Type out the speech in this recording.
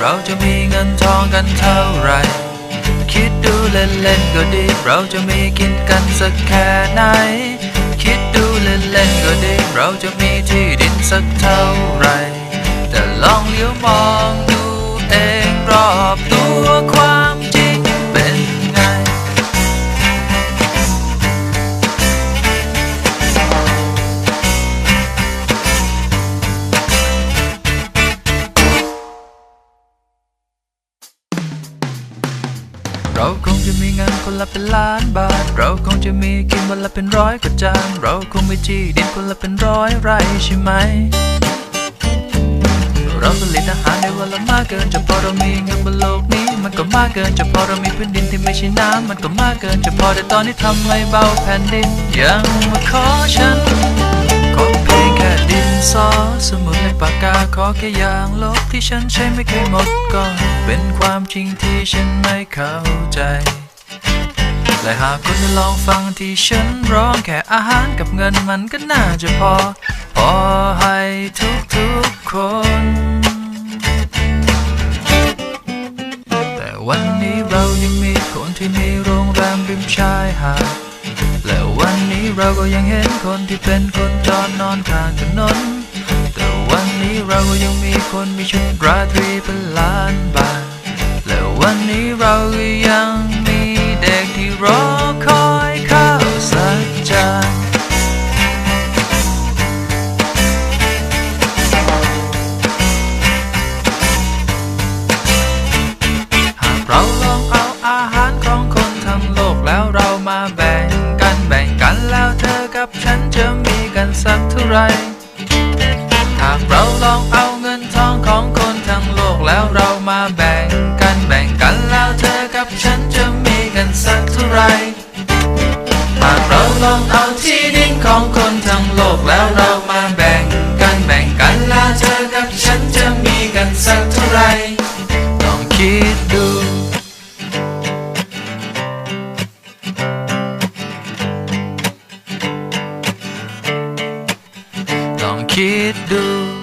เราจะมีเงินทองกันเท่าไร คิดดูเล่นๆก็ดี เราจะมีกินกันสักแค่ไหน คิดดูเล่นๆก็ดี เราจะมีที่ดินสักเท่าไร แต่ลองเลี้ยวมอง เราคงจะมีเงินคนละเป็นล้านบาท เราคงจะมีกินวันละเป็นร้อยกว่าจานเราคงมีที่ดินคนละเป็นร้อยไร่ใช่ไหม เราผลิตอาหารในวันละมากเกินจะพอเรามีเงินบนโลกนี้ มันก็มากเกินจะพอเรามีพื้นดินที่ไม่ใช่น้ำมันก็มากเกินจะพอแต่ตอนนี้ทำให้เบาแผ่นดินยังมาขอฉัน แค่ดินสอสมุดและปากกาขอแค่อย่างลบที่ฉันใช้ไม่เคยหมดก็เป็นความจริงที่ฉันไม่เข้าใจ และหากคุณลองฟังที่ฉันร้องแค่อาหารกับเงินมันก็น่าจะพอ พอให้ทุกทุกๆคน แต่วันนี้เรายังมีคนที่มีโรงแรมริมชายหาด นี้เราก็ยังเห็นคนที่เป็นคนจอดนอนข้างถนน แต่วันนี้เราก็ยังมีคนมีชุดราตรีเป็นล้านบาท และวันนี้เราก็ยังมีเด็กที่รอคอยข้าวสักจานหากเราลองเอาอาหาร กับฉันจะมีกันสักเท่าไรหากเราลองเอาเงินทองของคนทั้งโลกแล้วเรามาแบ่งกันแบ่งกันแล้วเธอกับฉันจะมีกันสักเท่าไรหากเราลอง ลองคิดดู